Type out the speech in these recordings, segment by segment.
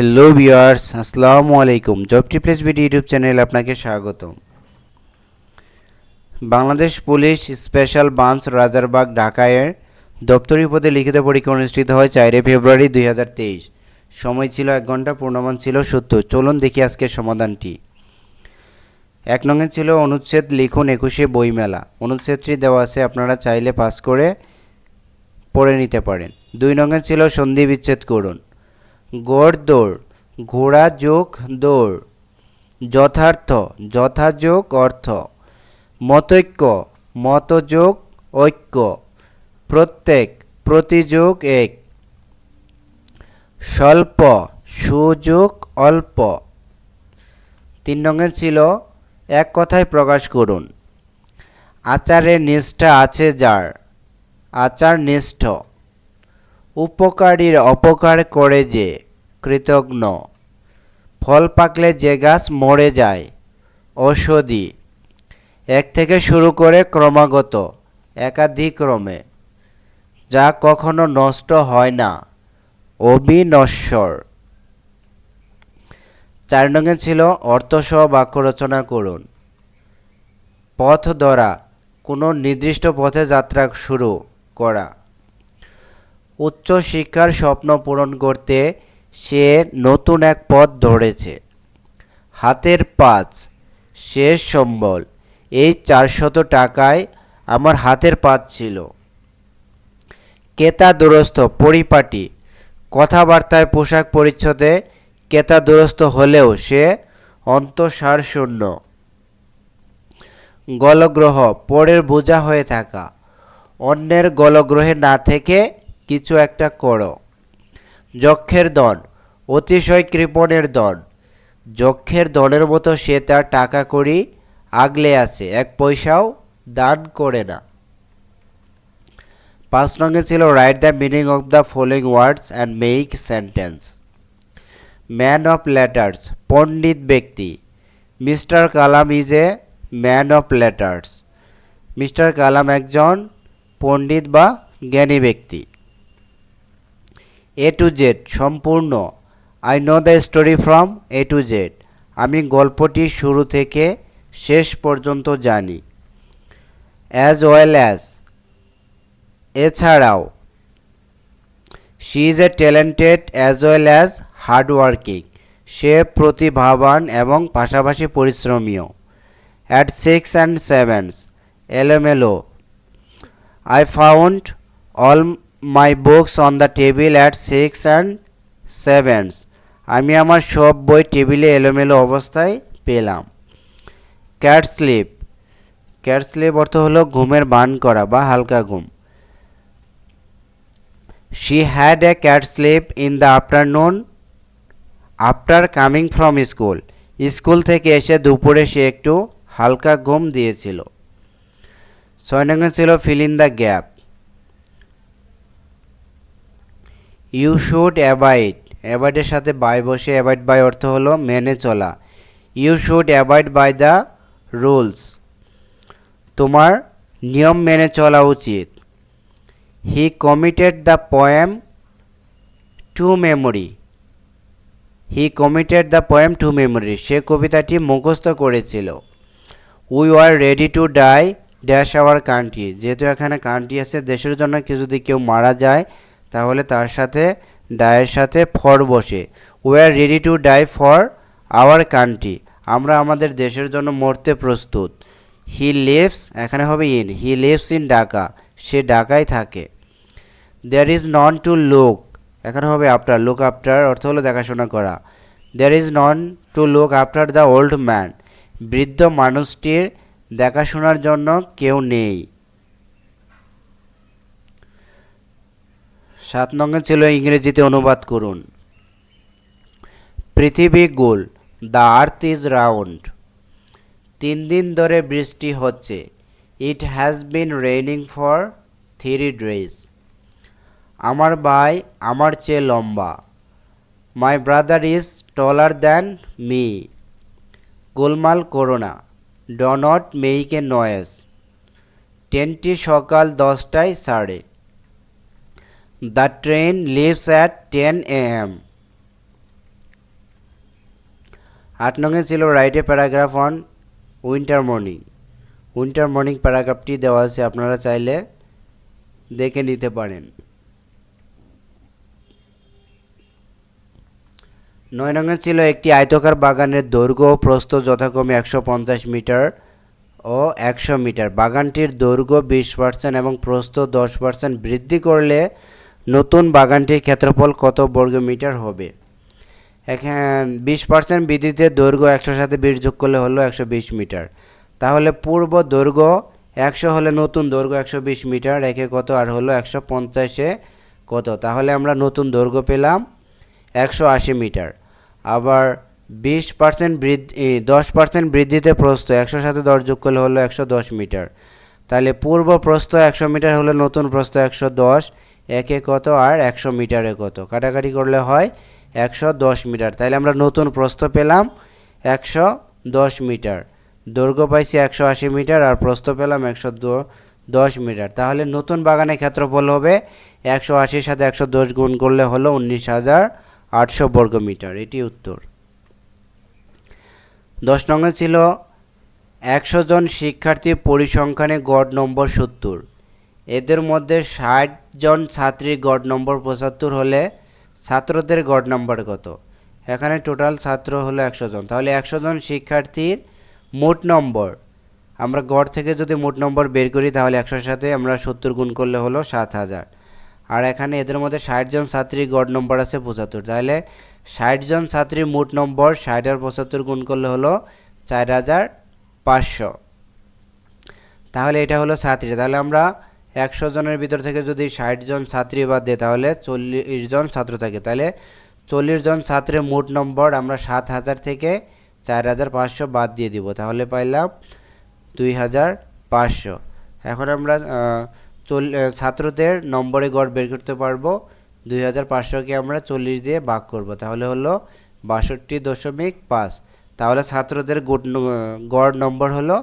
Hello viewers আসসালামু আলাইকুম job টিপ্লেস BD YouTube চ্যানেলে আপনাকে স্বাগতম। Bangladesh police special branch Rajarbagh ঢাকায়ের দপ্তরি পদে লিখিত পরীক্ষা অনুষ্ঠিত হয় চারে ফেব্রুয়ারি দুই হাজার তেইশ। সময় ছিল এক ঘণ্টা পূর্ণমান ছিল সত্তর। চলুন দেখি আজকের সমাধানটি। এক নঙে ছিল অনুচ্ছেদ, লিখুন একুশে বইমেলা। অনুচ্ছেদটি দেওয়া আছে, আপনারা চাইলে পাস করে পড়ে নিতে পারেন। দুই নঙে ছিল সন্ধি বিচ্ছেদ করুন। গড় দৌড় ঘোড়া যোগ দৌড়। যথার্থ যথাযোগ অর্থ। মতৈক্য মতযোগ ঐক্য। প্রত্যেক প্রতিযোগ এক। স্বল্প, সুযোগ অল্প। তিন রঙের ছিল, এক কথায় প্রকাশ করুন। আচারে নিষ্ঠা আছে যার। আচার নিষ্ঠ উপকারীর অপকার করে যে। কৃতজ্ঞ। ফল পাকলে যে গাছ মরে যায়, ঔষধি। এক থেকে শুরু করে ক্রমাগত, একাধিক্রমে। যা কখনো নষ্ট হয় না, অবিনশ্বর। চার নঙ্গে ছিল অর্থসহ বাক্য রচনা করুন। পথ ধরা, কোনো নির্দিষ্ট পথে যাত্রা শুরু করা। উচ্চ শিক্ষার স্বপ্ন পূরণ করতে সে নতুন এক পথ ধরেছে। হাতের পাঁচ শেষ সম্বল। এই চারশত টাকায় আমার হাতের পাঁচ ছিল। কেতা দুরস্থ, পরিপাটি। কথাবার্তায় পোশাক পরিচ্ছদে কেতা দুরস্থ হলেও সে অন্তঃসার শূন্য গলগ্রহ, পরের বোঝা হয়ে থাকা। অন্যের গলগ্রহে না থেকে কিছু একটা করো। যক্ষের দন, অতিশয় কৃপণের দন। যক্ষের দনের মতো সে তার টাকা করি আগলে আছে, এক পয়সাও দান করে না। পাঁচ রঙে ছিল write the meaning of the following words and make sentence man of letters পণ্ডিত ব্যক্তি। Mister Kalam is a man of letters mister Kalam একজন পণ্ডিত বা জ্ঞানী ব্যক্তি। এ টু জেড সম্পূর্ণ। I know the story from A to Z আমি গল্পটি শুরু থেকে শেষ পর্যন্ত জানি। অ্যাজ ওয়েল অ্যাজ এছাড়াও she is a talented as well as hardworking সে প্রতিভাবান এবং পাশাপাশি পরিশ্রমীও অ্যাট সিক্স অ্যান্ড সেভেন্স এলোমেলো। I found all my books on the table at six and sevens আমি আমার সব বই টেবিলে এলোমেলো অবস্থায় পেলাম। ক্যাট স্লিপ ক্যাট স্লিপ অর্থ হলো ঘুমের বান করা বা হালকা ঘুম। She had a cat sleep in the afternoon after coming from school school থেকে এসে দুপুরে সে একটু হালকা ঘুম দিয়েছিল। ছয় ছিল fill in the gap you should avoid অ্যাভয়েডের সাথে বাই বসে অ্যাভয়েড বাই অর্থ হলো মেনে চলা। You should avoid by the rules তোমার নিয়ম মেনে চলা উচিত। He committed the poem to memory he committed the poem to memory সে কবিতাটি মুখস্থ করেছিল। We are ready to die dash our country যেহেতু এখানে কান্ট্রি আছে, দেশের জন্য কেউ যদি কেউ মারা যায় তাহলে তার সাথে ডায়ের সাথে ফর বসে। We are ready to die for our country আমরা আমাদের দেশের জন্য মরতে প্রস্তুত। হি লিভস এখানে হবে in he lives in Dhaka সে ঢাকায় থাকে। There is none to look এখানে হবে আফটার লুক আফটার অর্থ হলো দেখাশোনা করা। There is none to look after the old man বৃদ্ধ মানুষটির দেখাশোনার জন্য কেউ নেই। সাত নঙ্গে ছিল ইংরেজিতে অনুবাদ করুন। পৃথিবী গোল, দ্য আর্থ ইজ রাউন্ড। তিন দিন ধরে বৃষ্টি হচ্ছে। It has been raining for three days আমার ভাই আমার চেয়ে লম্বা। My brother is taller than me. গোলমাল করো না। ডনট মেইক এ নয়েস ট্রেনটি সকাল দশটায় সাড়ে the train leaves at ten A M আট নঙে ছিল রাইটে paragraph on winter morning winter morning প্যারাগ্রাফটি দেওয়া আছে, আপনারা চাইলে দেখে নিতে পারেন। নয় নঙে ছিল একটি আয়তকার বাগানের দৈর্ঘ্য ও প্রস্থ যথাক্রমে একশো পঞ্চাশ মিটার ও একশো মিটার। বাগানটির দৈর্ঘ্য বিশ পার্সেন্ট এবং প্রস্থ দশ পার্সেন্ট বৃদ্ধি করলে নতুন বাগানটির ক্ষেত্রফল কত বর্গ মিটার হবে? এখন বিশ পার্সেন্ট বৃদ্ধিতে দৈর্ঘ্য একশোর সাথে বিশ যোগ করলে হলো একশো বিশ মিটার। তাহলে পূর্ব দৈর্ঘ্য একশো হলে নতুন দৈর্ঘ্য একশো বিশ মিটার রেখে কত? আর হলো একশো পঞ্চাশে কত? তাহলে আমরা নতুন দৈর্ঘ্য পেলাম একশো আশি মিটার। আবার বিশ পার্সেন্ট বৃদ্ধি দশ পার্সেন্ট বৃদ্ধিতে প্রস্থ একশোর সাথে দশ যোগ করলে হলো একশো দশ মিটার। তাহলে পূর্ব প্রস্থ একশো মিটার হলে নতুন প্রস্থ একশো দশ একে কত আর একশো মিটারে কত? কাটাকাটি করলে হয় একশো দশ মিটার। তাহলে আমরা নতুন প্রস্থ পেলাম একশো দশ মিটার। দৈর্ঘ্য পাইছি একশো আশি মিটার আর প্রস্থ পেলাম একশো দশ মিটার। তাহলে নতুন বাগানের ক্ষেত্রফল হবে একশো আশির সাথে একশো দশ গুণ করলে হলো উনিশ হাজার আটশো বর্গ মিটার। এটি উত্তর। দশ নম্বর ছিল একশো জন শিক্ষার্থী পরিসংখ্যানে গড় নম্বর সত্তর। এদের মধ্যে ষাট জন ছাত্রীর গড় নম্বর পঁচাত্তর হলে ছাত্রদের গড় নম্বর কত? এখানে টোটাল ছাত্র হলো একশো জন। তাহলে একশো জন শিক্ষার্থীর মোট নম্বর। আমরা গড় থেকে যদি মোট নম্বর বের করি, তাহলে একশোর সাথে আমরা সত্তর গুণ করলে হলো সাত হাজার। আর এখানে এদের মধ্যে ষাট জন ছাত্রীর গড় নম্বর আছে পঁচাত্তর। তাহলে ষাট জন ছাত্রীর মোট নম্বর ষাট আর পঁচাত্তর গুণ করলে হলো চার হাজার পাঁচশো। তাহলে এটা হলো ছাত্রী তাহলে আমরা একশো জনের ভিতর থেকে যদি ষাট জন ছাত্রী বাদ দিই তাহলে চল্লিশ জন ছাত্র থাকে। তাহলে চল্লিশ জন ছাত্রের মোট নম্বর আমরা সাত হাজার থেকে চার হাজার পাঁচশো বাদ দিয়ে দিব। তাহলে পাইলাম দুই হাজার পাঁচশো। এখন আমরা চল ছাত্রদের নম্বরে গড় বের করতে পারব। দুই হাজার পাঁচশোকে আমরা চল্লিশ দিয়ে ভাগ করব। তাহলে হলো বাষট্টি দশমিক পাঁচ। তাহলে ছাত্রদের গড় নম্বর হলো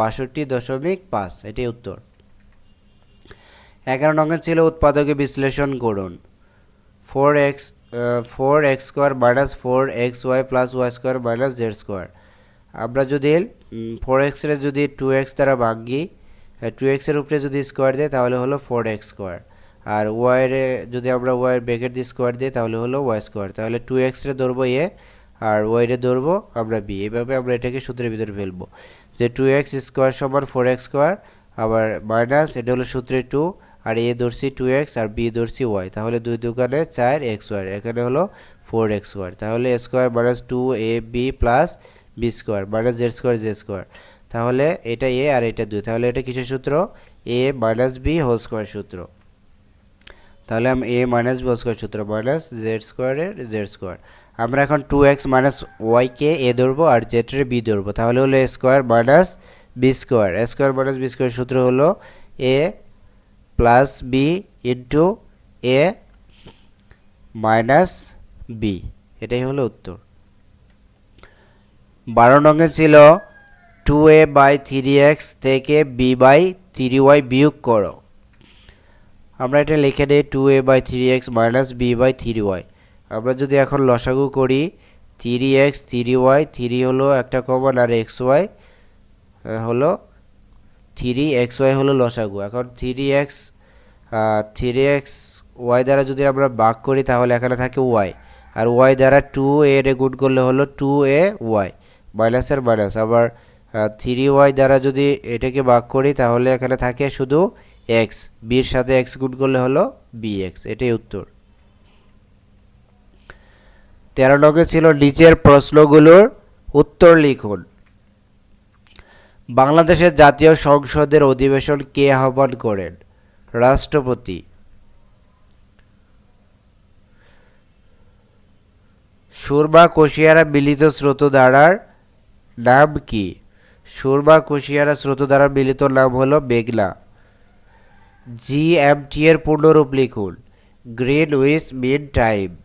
বাষট্টি দশমিক পাঁচ। এটি উত্তর। এগারো নম্বর ছিল উৎপাদকে বিশ্লেষণ করুন। Four x four x square minus four x y plus y square minus z square আমরা যদি ফোর এক্সের যদি টু এক্স দ্বারা ভাগি টু এক্সের উপরে যদি স্কোয়ার দিই তাহলে হলো ফোর এক্স স্কোয়ার আর ওয়াইয়ের যদি আমরা ওয়াইয়ের ব্রেকেট দিয়ে স্কোয়ার দিই, তাহলে হলো ওয়াই স্কোয়ার তাহলে টু এক্সরে ধরবো এ আর ওয়াইরে ধরবো আমরা বি এভাবে আমরা এটাকে সূত্রের ভিতরে ফেলব। যে টু এক্স স্কোয়ার সমান ফোর এক্স স্কোয়ার আবার মাইনাস এটা হলো সূত্রে টু আর এ ধরছি টু এক্স আর বি ধরছি ওয়াই তাহলে দুই দোকানে চার এক্স ওয়ার এখানে হলো ফোর এক্স স্কোয়ার তাহলে a square minus two a b plus b square minus z square j square তাহলে এটা এ আর এটা দুই, তাহলে এটা কিসের সূত্র? A minus B whole square সূত্র, তাহলে আমি A minus B whole square সূত্র মাইনাস জেড স্কোয়ারের জেড স্কোয়ার আমরা এখন টু এক্স মাইনাস ওয়াইকে এ ধরবো আর জেডের বি ধরবো, তাহলে হলো A square minus B square A square minus B square সূত্র হলো A plus B into A minus B এটাই হলো উত্তর। বারো নঙ্গে ছিল two A by three X থেকে বি বাই থ্রি ওয়াই বিয়োগ করো। আমরা এটা লিখে দিই two A by three X minus B by three Y আমরা যদি এখন লসাগু করি three X three Y three হলো একটা কমন আর এক্স ওয়াই হলো থ্রি এক্স ওয়াই হলো লসাগু। এখন three X three X Y দ্বারা যদি আমরা ভাগ করি, তাহলে এখানে থাকে ওয়াই। আর ওয়াই দ্বারা টু এ রে গুণ করলে হলো টু এ ওয়াই মাইনাসের মাইনাস আবার থ্রি ওয়াই দ্বারা যদি এটাকে ভাগ করি, তাহলে এখানে থাকে শুধু এক্স বির সাথে এক্স গুণ করলে হলো বি এক্স এটাই উত্তর। তেরো লগে ছিল নিচের প্রশ্নগুলোর উত্তর লিখুন। বাংলাদেশের জাতীয় সংসদের অধিবেশন কে আহ্বান করেন? রাষ্ট্রপতি। সুরমা কোশিয়ারা মিলিত স্রোতধারার নাম কি? সুরমা কোশিয়ারা স্রোতধারার মিলিত নাম হলো মেঘনা জিএমটি এর পূর্ণরূপ লিখুন। Greenwich Mean Time.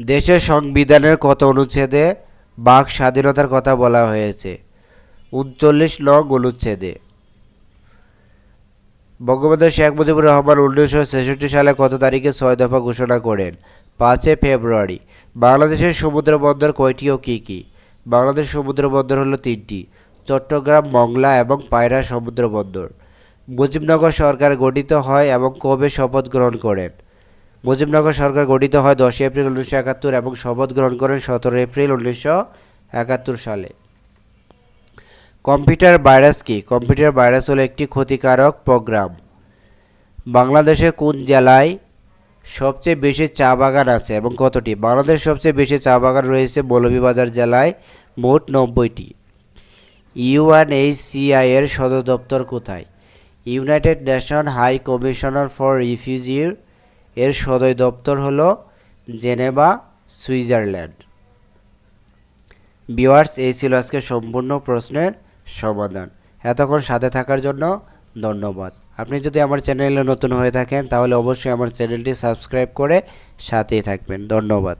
দেশের সংবিধানের কত অনুচ্ছেদে বাক স্বাধীনতার কথা বলা হয়েছে। উনচল্লিশ নং অনুচ্ছেদে। বঙ্গবন্ধু শেখ মুজিবুর রহমান উনিশশো ছেষট্টি সালে কত তারিখে ছয় দফা ঘোষণা করেন? পাঁচই ফেব্রুয়ারি। বাংলাদেশের সমুদ্র বন্দর কয়টি ও কী কী? বাংলাদেশ সমুদ্র বন্দর হলো তিনটি। চট্টগ্রাম, মংলা এবং পায়রা সমুদ্র বন্দর। মুজিবনগর সরকার গঠিত হয় এবং কবে শপথ গ্রহণ করেন? মুজিবনগর সরকার গঠিত হয় দশই এপ্রিল উনিশশো একাত্তর এবং শপথ গ্রহণ করেন সতেরো এপ্রিল উনিশশো একাত্তর সালে। কম্পিউটার ভাইরাস কি? কম্পিউটার ভাইরাস হলো একটি ক্ষতিকারক প্রোগ্রাম। বাংলাদেশের কোন জেলায় সবচেয়ে বেশি চা বাগান আছে এবং কতটি? বাংলাদেশ সবচেয়ে বেশি চা বাগান রয়েছে মৌলভীবাজার জেলায় মোট নব্বইটি। ইউএনএইচসিআই এর সদর দপ্তর কোথায়? United Nation High Commissioner for রিফিউজির এর সদয় দপ্তর হল জেনেভা, সুইজারল্যান্ড। বিওয়ার্স এই ছিল আজকে সম্পূর্ণ প্রশ্নের সমাধান। এতক্ষণ সাথে থাকার জন্য ধন্যবাদ। আপনি যদি আমার চ্যানেলে নতুন হয়ে থাকেন, তাহলে অবশ্যই আমার চ্যানেলটি সাবস্ক্রাইব করে সাথেই থাকবেন। ধন্যবাদ।